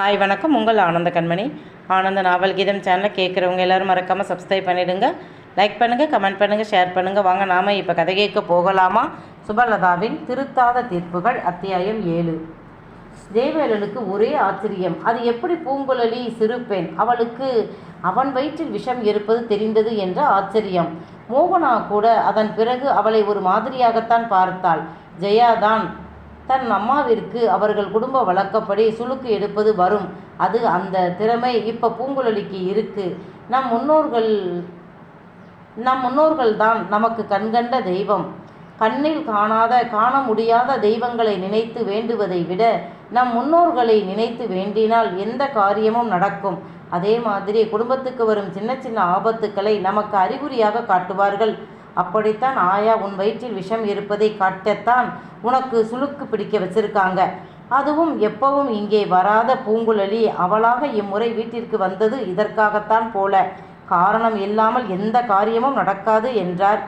Hi வணக்கம். உங்கள் ஆனந்த கண்மணி. ஆனந்த நாவல் கீதம் சேனலை கேட்குறவங்க எல்லோரும் மறக்காமல் சப்ஸ்கிரைப் பண்ணிவிடுங்க லைக் பண்ணுங்கள் கமெண்ட் பண்ணுங்கள் ஷேர் பண்ணுங்கள் வாங்க நாம் இப்போ கதை கேட்க போகலாமா? சுபலதாவின் திருத்தாத தீர்ப்புகள் அத்தியாயம் ஏழு. தேவேலனுக்கு ஒரே ஆச்சரியம். அது எப்படி பூங்குழலி சிறுபெண் அவளுக்கு அவன் வயிற்றில் விஷம் இருப்பது தெரிந்தது என்ற ஆச்சரியம். மோகனா கூட அதன் பிறகு அவளை ஒரு மாதிரியாகத்தான் பார்த்தாள். ஜெயாதான் தன் அம்மாவிற்கு அவர்கள் குடும்ப வழக்கப்படி சுளுக்கு எடுப்பது வரும். அது அந்த திறமை இப்போ பூங்குழலிக்கு இருக்கு. நம் முன்னோர்கள் நம் முன்னோர்கள் தான் நமக்கு கண்கண்ட தெய்வம். கண்ணில் காணாத காண முடியாத தெய்வங்களை நினைத்து வேண்டுவதை விட நம் முன்னோர்களை நினைத்து வேண்டினால் எந்த காரியமும் நடக்கும். அதே மாதிரி குடும்பத்துக்கு வரும் சின்ன சின்ன ஆபத்துக்களை நமக்கு அறிகுறியாக காட்டுவார்கள். அப்படித்தான் ஆயா உன் வயிற்றில் விஷம் இருப்பதை காட்டத்தான் உனக்கு சுளுக்கு பிடிக்க வச்சிருக்காங்க. அதுவும் எப்பவும் இங்கே வராத பூங்குழலி. அவளாக இம்முறை வீட்டிற்கு வந்தது இதற்காகத்தான் போல. காரணம் இல்லாமல் எந்த காரியமும் நடக்காது என்றார்.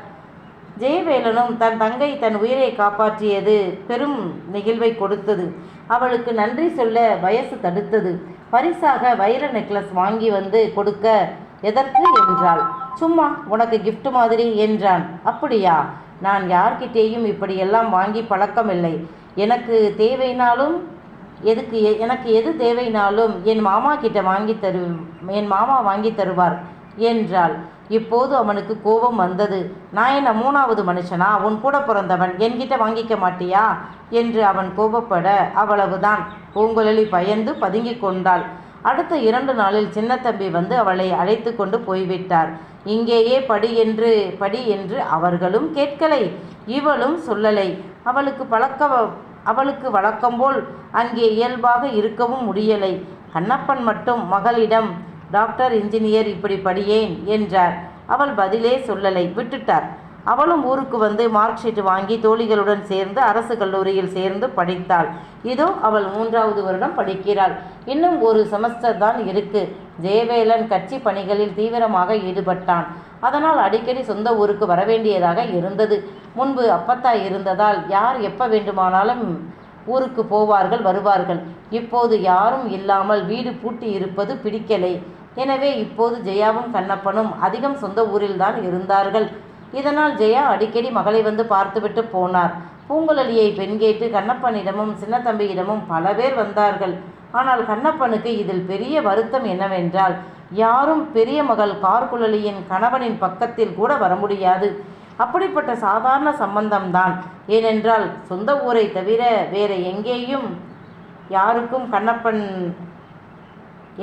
ஜெயவேலனும் தன் தங்கை தன் உயிரை காப்பாற்றியது பெரும் நெகிழ்வை கொடுத்தது. அவளுக்கு நன்றி சொல்ல வயசு தடுத்தது. பரிசாக வைர நெக்லஸ் வாங்கி வந்து கொடுக்க எதற்கு என்றாள். சும்மா உனக்கு கிஃப்ட் மாதிரி என்றான். அப்படியா? நான் யார்கிட்டேயும் இப்படியெல்லாம் வாங்கி பழக்கமில்லை. எனக்கு தேவைனாலும் எதுக்கு எ- எனக்கு எது தேவைனாலும் என் மாமா கிட்ட வாங்கி தரு என் மாமா வாங்கி தருவார் என்றாள். இப்போது அவனுக்கு கோபம் வந்தது. நான் என்ன மூணாவது மனுஷனா? உன் கூட பிறந்தவன் என்கிட்ட வாங்கிக்க மாட்டியா? என்று அவன் கோபப்பட அவ்வளவுதான் பூங்குழலி பயந்து பதுங்கிக் கொண்டாள். அடுத்த இரண்டு நாளில் சின்னத்தம்பி வந்து அவளை அழைத்து கொண்டு போய்விட்டார். இங்கேயே படி என்று படி என்று அவர்களும் கேட்கலை. இவளும் சொல்லலை. அவளுக்கு பழக்க அவளுக்கு வழக்கம்போல் அங்கே இயல்பாக இருக்கவும் முடியலை. கண்ணப்பன் மட்டும் மகளிடம் டாக்டர் இன்ஜினியர் இப்படி படியேன் என்றார். அவள் பதிலே சொல்லலை. விட்டுட்டார். அவளும் ஊருக்கு வந்து மார்க் ஷீட் வாங்கி தோழிகளுடன் சேர்ந்து அரசு கல்லூரியில் சேர்ந்து படித்தாள். இதோ அவள் மூன்றாவது வருடம் படிக்கிறாள். இன்னும் ஒரு செமஸ்டர் தான் இருக்கு. ஜெயவேலன் கட்சி பணிகளில் தீவிரமாக ஈடுபட்டான். அதனால் அடிக்கடி சொந்த ஊருக்கு வரவேண்டியதாக இருந்தது. முன்பு அப்பத்தா இருந்ததால் யார் எப்ப வேண்டுமானாலும் ஊருக்கு போவார்கள் வருவார்கள். இப்போது யாரும் இல்லாமல் வீடு பூட்டி இருப்பது பிடிக்கலை. எனவே இப்போது ஜெயாவும் கண்ணப்பனும் அதிகம் சொந்த ஊரில்தான் இருந்தார்கள். இதனால் ஜெயா அடிக்கடி மகளை வந்து பார்த்துவிட்டு போனார். பூங்குழலியை பெண் கேட்டு கண்ணப்பனிடமும் சின்னத்தம்பியிடமும் பல பேர் வந்தார்கள். ஆனால் கண்ணப்பனுக்கு இதில் பெரிய வருத்தம் என்னவென்றால் யாரும் பெரிய மகள் கார்குழலியின் கணவனின் பக்கத்தில் கூட வர முடியாது. அப்படிப்பட்ட சாதாரண சம்பந்தம்தான். ஏனென்றால் சொந்த ஊரை தவிர வேற எங்கேயும் யாருக்கும் கண்ணப்பன்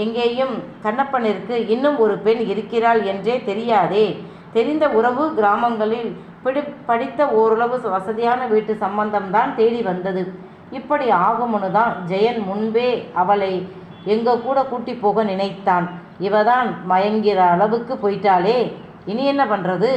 எங்கேயும் கண்ணப்பனிற்கு இன்னும் ஒரு பெண் இருக்கிறாள் என்றே தெரியாதே. தெரிந்த உறவு கிராமங்களில் பிடி படித்த ஓரளவு வசதியான வீட்டு சம்பந்தம்தான் தேடி வந்தது. இப்படி ஆகும்னு தான் ஜெயன் முன்பே அவளை எங்க கூட கூட்டி போக நினைத்தான். இவதான் மயங்கிற அளவுக்கு போயிட்டாளே இனி என்ன பண்ணுறது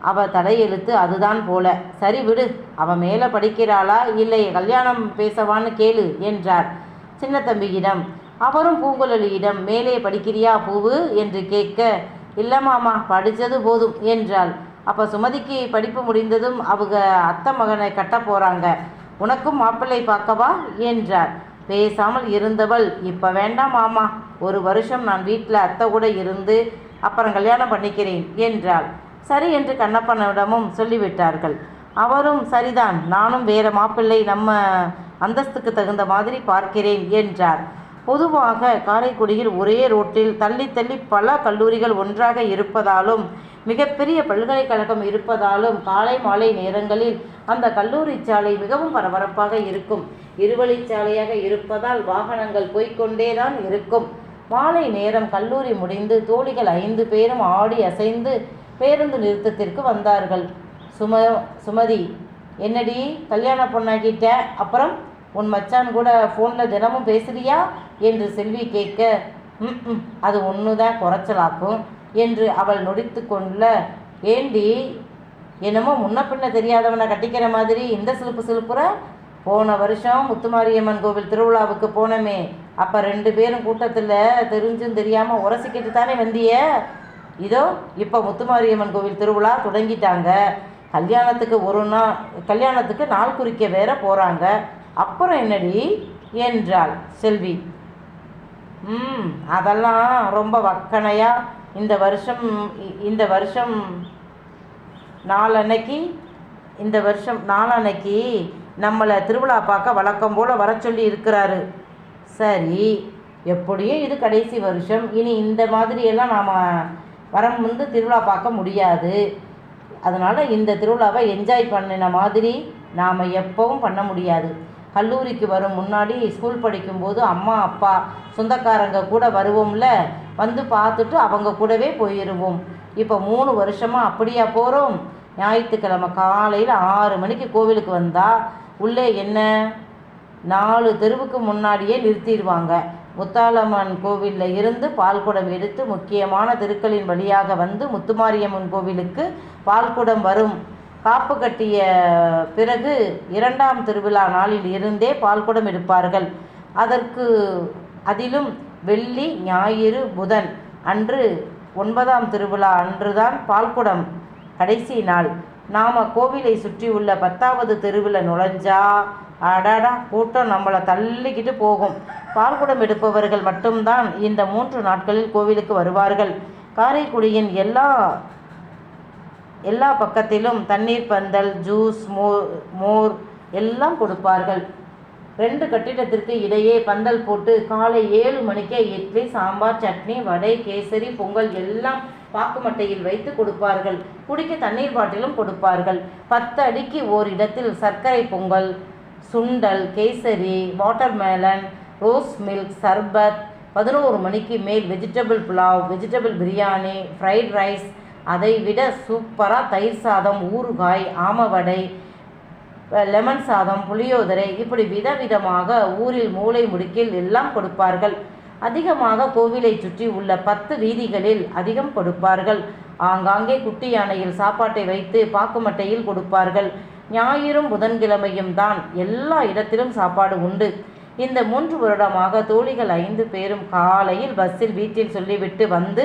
அவ தலையெழுத்து அதுதான் போல. சரி விடு அவ மேலே படிக்கிறாளா இல்லை கல்யாணம் பேசவான்னு கேளு என்றார். சின்ன தம்பியிடம் அவரும் பூங்குழலியிடம் மேலே படிக்கிறியா பூவு? என்று கேட்க இல்லை மாமா படித்தது போதும் என்றாள். அப்போ சுமதிக்கு படிப்பு முடிந்ததும் அவங்க அத்தை மகனை கட்ட போகிறாங்க உனக்கும் மாப்பிள்ளை பார்க்கவா? என்றார். பேசாமல் இருந்தவள். இப்போ வேண்டாம் மாமா. ஒரு வருஷம் நான் வீட்டில் அத்தை கூட இருந்து அப்புறம் கல்யாணம் பண்ணிக்கிறேன் என்றாள். சரி என்று கண்ணப்பனிடமும் சொல்லிவிட்டார்கள். அவரும் சரிதான். நானும் வேற மாப்பிள்ளை நம்ம அந்தஸ்துக்கு தகுந்த மாதிரி பார்க்கிறேன் என்றார். பொதுவாக காரைக்குடியில் ஒரே ரோட்டில் தள்ளி தள்ளி பல கல்லூரிகள் ஒன்றாக இருப்பதாலும் மிகப்பெரிய பல்கலைக்கழகம் இருப்பதாலும் காலை மாலை நேரங்களில் அந்த கல்லூரி சாலை மிகவும் பரபரப்பாக இருக்கும். இருவழிச்சாலையாக இருப்பதால் வாகனங்கள் போய்க்கொண்டே தான் இருக்கும். மாலை நேரம் கல்லூரி முடிந்து தோழிகள் ஐந்து பேரும் ஆடி அசைந்து பேருந்து நிறுத்தத்திற்கு வந்தார்கள். சும சுமதி என்னடி கல்யாண பொண்ணாக்கிட்ட? அப்புறம் உன் மச்சான் கூட ஃபோனில் தினமும் பேசுறியா? என்று செல்வி கேட்க ம் அது ஒன்று தான் குறைச்சலாக்கும் என்று அவள் நொடித்து கொள்ள ஏண்டி என்னமோ முன்ன பின்ன தெரியாதவனை கட்டிக்கிற மாதிரி இந்த சிலுப்பு சிலுப்புற? போன வருஷம் முத்துமாரியம்மன் கோவில் திருவிழாவுக்கு போனோமே அப்போ ரெண்டு பேரும் கூட்டத்தில் தெரிஞ்சும் தெரியாமல் உரசிக்கிட்டு தானே வந்திய? இதோ இப்போ முத்துமாரியம்மன் கோவில் திருவிழா தொடங்கிட்டாங்க. கல்யாணத்துக்கு ஒரு நாள் கல்யாணத்துக்கு நாள் குறிக்க வேற போகிறாங்க அப்புறம் என்னடி? என்றாள் செல்வி. ம் அதெல்லாம் ரொம்ப வக்கனையாக இந்த வருஷம் இ- இந்த வருஷம் நாளன்னைக்கு இந்த வருஷம் நாளன்னைக்கு நம்மளை திருவிழா பார்க்க வழக்கம் போல் வர சொல்லி இருக்கிறாரு. சரி எப்படியும் இது கடைசி வருஷம். இனி இந்த மாதிரியெல்லாம் நாம் வரம் வந்து திருவிழா பார்க்க முடியாது. அதனால் இந்த திருவிழாவை என்ஜாய் பண்ணின மாதிரி நாம் எப்பவும் பண்ண முடியாது. கல்லூரிக்கு வரும் முன்னாடி ஸ்கூல் படிக்கும்போது அம்மா அப்பா சொந்தக்காரங்க கூட வருவோம்ல. வந்து பார்த்துட்டு அவங்க கூடவே போயிடுவோம் இப்போ மூணு வருஷமாக அப்படியா போகிறோம் ஞாயிற்றுக்கிழமை காலையில் ஆறு மணிக்கு கோவிலுக்கு வந்தால் உள்ளே என்ன? நாலு தெருவுக்கு முன்னாடியே நிறுத்திடுவாங்க. முத்தாலம்மன் கோவிலில் இருந்து பால்குடம் எடுத்து முக்கியமான தெருக்களின் வழியாக வந்து முத்துமாரியம்மன் கோவிலுக்கு பால்குடம் வரும். காப்பு கட்டிய பிறகு இரண்டாம் திருவிழா நாளில் இருந்தே பால்குடம் எடுப்பார்கள். அதற்கு அதிலும் வெள்ளி ஞாயிறு புதன் அன்று ஒன்பதாம் திருவிழா அன்றுதான் பால்குடம் கடைசி நாள். நாம் கோவிலை சுற்றியுள்ள பத்தாவது தெருவில் நுழைஞ்சா அடடா கூட்டம் நம்மளை தள்ளிக்கிட்டு போகும். பால்குடம் எடுப்பவர்கள் மட்டும்தான் இந்த மூன்று நாட்களில் கோவிலுக்கு வருவார்கள். காரைக்குடியின் எல்லா எல்லா பக்கத்திலும் தண்ணீர் பந்தல் ஜூஸ் மோர் மோர் எல்லாம் கொடுப்பார்கள். ரெண்டு கட்டிடத்திற்கு இடையே பந்தல் போட்டு காலை ஏழு மணிக்கே இட்லி சாம்பார் சட்னி வடை கேசரி பொங்கல் எல்லாம் பாக்குமட்டையில் வைத்து கொடுப்பார்கள். குடிக்க தண்ணீர் பாட்டிலும் கொடுப்பார்கள். பத்து அடிக்கு ஓர் இடத்தில் சர்க்கரை பொங்கல் சுண்டல் கேசரி வாட்டர்மேலன் ரோஸ் மில்க் சர்பத் பதினோரு மணிக்கு மேல் vegetable pulao vegetable biryani fried rice அதை விட சூப்பராக தயிர் சாதம் ஊறுகாய் ஆமவடை லெமன் சாதம் புளியோதரை இப்படி விதவிதமாக ஊரில் மூலை முடுக்கில் எல்லாம் கொடுப்பார்கள். அதிகமாக கோவிலை சுற்றி உள்ள பத்து வீதிகளில் அதிகம் கொடுப்பார்கள். ஆங்காங்கே குட்டி யானையில் சாப்பாட்டை வைத்து பாக்குமட்டையில் கொடுப்பார்கள். ஞாயிறும் புதன்கிழமையும் தான் எல்லா இடத்திலும் சாப்பாடு உண்டு. இந்த மூன்று வருடமாக தோழிகள் ஐந்து பேரும் காலையில் பஸ்ஸில் வீட்டில் சொல்லிவிட்டு வந்து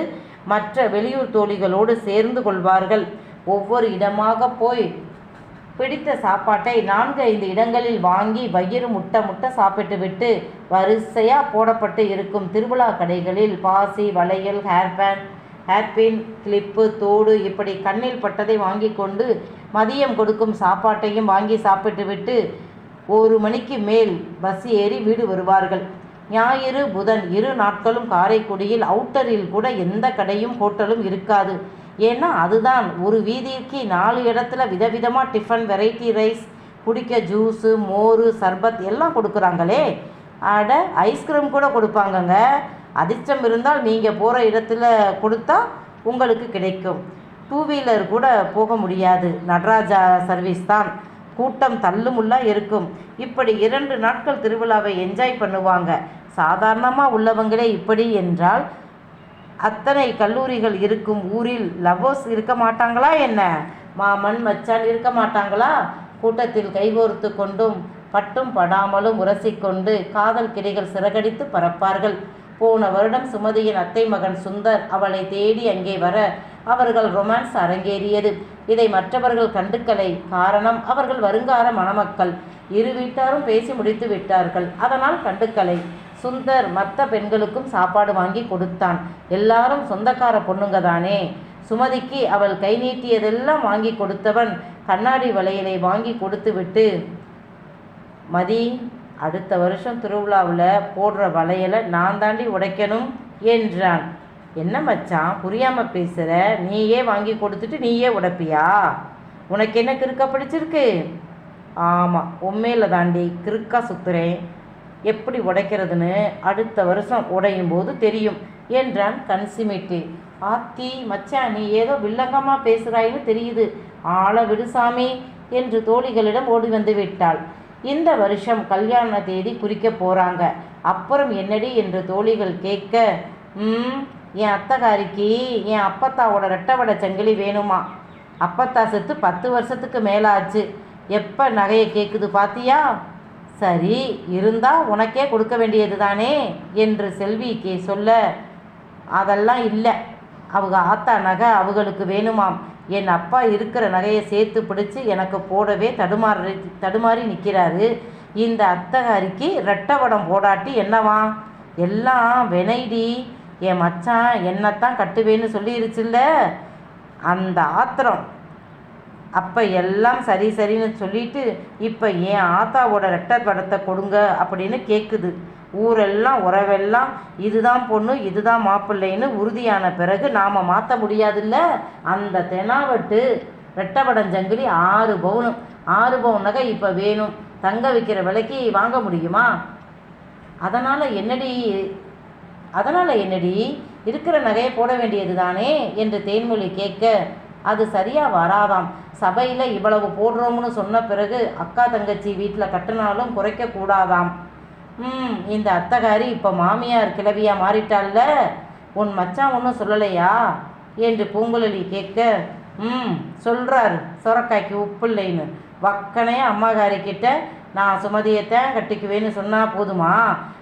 மற்ற வெளியூர் தோழிகளோடு சேர்ந்து கொள்வார்கள். ஒவ்வொரு இடமாக போய் பிடித்த சாப்பாட்டை நான்கு ஐந்து இடங்களில் வாங்கி வயிறு முட்டை முட்டை சாப்பிட்டுவிட்டு வரிசையாக போடப்பட்டு இருக்கும் திருவிழா கடைகளில் பாசி வளையல் ஹேர்பேன் ஹேர்பின் கிளிப்பு தோடு இப்படி கண்ணில் பட்டதை வாங்கி கொண்டு மதியம் கொடுக்கும் சாப்பாட்டையும் வாங்கி சாப்பிட்டுவிட்டு ஒரு மணிக்கு மேல் பஸ் ஏறி வீடு வருவார்கள். ஞாயிறு புதன் இரு நாட்களும் காரைக்குடியில் அவுட்டரில் கூட எந்த கடையும் ஹோட்டலும் இருக்காது. ஏன்னா அதுதான். ஒரு வீதிக்கு நாலு இடத்துல விதவிதமாக டிஃபன் வெரைட்டி ரைஸ் குடிக்க ஜூஸு மோர் சர்பத் எல்லாம் கொடுக்குறாங்களே. அட ஐஸ்கிரீம் கூட கொடுப்பாங்கங்க. அதிர்ஷ்டம் இருந்தால் நீங்கள் போகிற இடத்துல கொடுத்தா உங்களுக்கு கிடைக்கும். டூ வீலர் கூட போக முடியாது. நடராஜா சர்வீஸ் தான். கூட்டம் தள்ளுமுள்ளா இருக்கும். இப்படி இரண்டு நாட்கள் திருவிழாவை என்ஜாய் பண்ணுவாங்க. சாதாரணமாக உள்ளவங்களே இப்படி என்றால் அத்தனை கல்லூரிகள் இருக்கும் ஊரில் லவோஸ் இருக்க மாட்டாங்களா என்ன? மாமன் மச்சான் இருக்க மாட்டாங்களா? கூட்டத்தில் கைகோர்த்து கொண்டும் பட்டும் படாமலும் உரசிக்கொண்டு காதல் கிளைகள் சிறகடித்து பறப்பார்கள். போன வருடம் சுமதியின் அத்தை மகன் சுந்தர் அவளை தேடி அங்கே வர அவர்கள் ரொமான்ஸ் அரங்கேறியது. இதை மற்றவர்கள் கண்டுக்கலை. காரணம் அவர்கள் வருங்கால மணமக்கள். இரு வீட்டாரும் பேசி முடித்து விட்டார்கள். அதனால் கண்டுக்கலை. சுந்தர் மற்ற பெண்களுக்கும் சாப்பாடு வாங்கி கொடுத்தான். எல்லாரும் சொந்தக்கார பொண்ணுங்க தானே. சுமதிக்கு அவள் கை நீட்டியதெல்லாம் வாங்கி கொடுத்தவன் கண்ணாடி வளையலை வாங்கி கொடுத்துவிட்டு மதி அடுத்த வருஷம் திருவிழாவில் போடுற வளையலை நான் தாண்டி உடைக்கணும் என்றான். என்ன மச்சான் புரியாமல் பேசுகிற நீயே வாங்கி கொடுத்துட்டு நீயே உடைப்பியா? உனக்கு என்ன கிறுக்க பிடிச்சிருக்கு? ஆமாம் உண்மையில் தாண்டி கிறுக்கா சுத்துறேன். எப்படி உடைக்கிறதுன்னு அடுத்த வருஷம் உடையும் போது தெரியும் என்றான் கன்சிமிட்டி. ஆத்தி மச்சான் நீ ஏதோ வில்லங்கமாக பேசுகிறாயின்னு தெரியுது. ஆள விடுசாமி என்று தோழிகளிடம் ஓடி வந்து விட்டாள். இந்த வருஷம் கல்யாண தேதி குறிக்க போகிறாங்க அப்புறம் என்னடி என்று தோழிகள் கேட்க ம் என் அத்தகாரிக்கு என் அப்பத்தாவோட ரெட்டவடை சங்கிலி வேணுமா? அப்பத்தா செத்து பத்து வருஷத்துக்கு மேலாச்சு. எப்போ நகையை கேட்குது பாத்தியா? சரி இருந்தால் உனக்கே கொடுக்க வேண்டியது தானே என்று செல்விக்கு சொல்ல அதெல்லாம் இல்லை. அவங்க ஆத்தா நகை அவங்களுக்கு வேணுமாம். என் அப்பா இருக்கிற நகையை சேர்த்து பிடிச்சி எனக்கு போடவே தடுமாறி தடுமாறி நிற்கிறாரு இந்த அத்தகாரிக்கு ரெட்டவடம் போடாட்டி என்னவா? எல்லாம் வெனைடி என் மச்சான் என்னத்தான் கட்டுவேன்னு சொல்லிருச்சுல்ல? அந்த ஆத்திரம். அப்போ எல்லாம் சரி சரின்னு சொல்லிட்டு இப்போ என் ஆத்தாவோட ரெட்டை படத்தை கொடுங்க அப்படின்னு கேட்குது ஊரெல்லாம் உறவெல்லாம் இதுதான் பொண்ணு இதுதான் மாப்பிள்ளைன்னு உறுதியான பிறகு நாம் மாற்ற முடியாதுல்ல? அந்த தெனாவட்டு ரெட்டப்படஞ்சங்கிலி ஆறு பவுனு. ஆறு பவுன் நகை இப்போ வேணும். தங்க விற்கிற விலைக்கு வாங்க முடியுமா? அதனால் என்னடி அதனால் என்னடி? இருக்கிற நகையை போட வேண்டியது தானே என்று தேன்மொழி கேட்க அது சரியாக வராதாம். சபையில் இவ்வளவு போடுறோம்னு சொன்ன பிறகு அக்கா தங்கச்சி வீட்டில் கட்டினாலும் குறைக்க கூடாதாம். ம் இந்த அத்தகாரி இப்போ மாமியார் கிளவியா மாறிட்டாள்ல? உன் மச்சான் ஒன்றும் சொல்லலையா? என்று பூங்குழலி கேட்க ம் சொல்கிறாரு சுரக்காய்க்கு உப்பு இல்லைன்னு. வக்கனையே அம்மாகாரி கிட்ட நான் சுமதியத்தான் கட்டிக்குவேன்னு சொன்னால் போதுமா?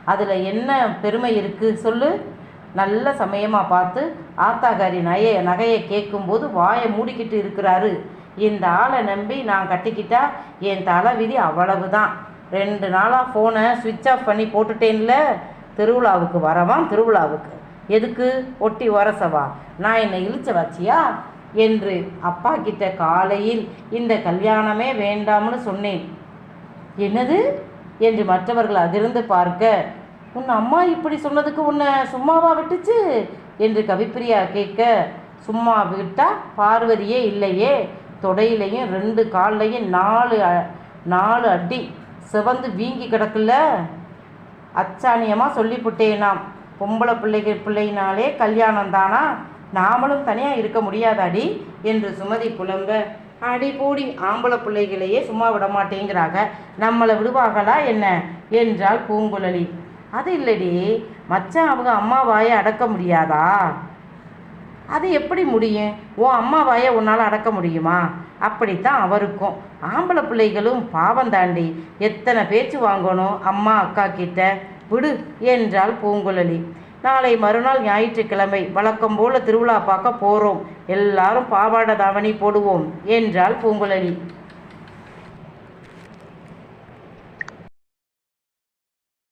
அதில் என்ன பெருமை இருக்குது சொல்லு. நல்ல சமயமாக பார்த்து ஆத்தாகாரி நகையை நகையை கேட்கும்போது வாயை மூடிக்கிட்டு இருக்கிறாரு. இந்த ஆளை நம்பி நான் கட்டிக்கிட்டா என் தலை விதி அவ்வளவுதான். ரெண்டு நாளாக ஃபோனை சுவிட்ச் ஆஃப் பண்ணி போட்டுட்டேன்ல. திருவிழாவுக்கு வரவான் திருவிழாவுக்கு. எதுக்கு? ஒட்டி உரசவா நான் என்னை இழிச்ச வச்சியா? என்று அப்பா கிட்ட காலையில் இந்த கல்யாணமே வேண்டாம்னு சொன்னேன். என்னது? என்று மற்றவர்கள் அதிர்ந்து பார்க்க உன் அம்மா இப்படி சொன்னதுக்கு உன்னை சும்மாவா விட்டுச்சு? என்று கவிப்பிரியா கேட்க சும்மா விட்டா பார்வதியே இல்லையே. தொடையிலையும் ரெண்டு கால்லையும் நாலு அ- நாலு அடி சிவந்து வீங்கி கிடக்குல்ல? அச்சாணியமாக சொல்லிப்புட்டேனாம். பொம்பளை பிள்ளைக்கு பிள்ளைனாலே கல்யாணம் தானா? நாமளும் தனியாக இருக்க முடியாதாடி? என்று சுமதி புலம்ப அடி ஆம்பளை பிள்ளைகளையே சும்மா விட மாட்டேங்கிறாங்க நம்மளை விடுவாங்களா என்ன? என்றாள் பூங்குழலி. அது இல்லடி. மச்சான் அவங்க அம்மா வாயை அடக்க முடியாதா? அது எப்படி முடியும்? உன் அம்மா வாயை உன்னால் அடக்க முடியுமா? அப்படித்தான் அவருக்கும். ஆம்பளை பிள்ளைகளும் பாவம் தாண்டி எத்தனை பேச்சு வாங்கணும் அம்மா அக்கா கிட்ட? விடு என்றாள் பூங்குழலி. நாளை மறுநாள் ஞாயிற்றுக்கிழமை வழக்கம் போல திருவிழா பார்க்க போகிறோம் எல்லாரும் பாவாட தாவணி போடுவோம் என்றாள் பூங்குழலி.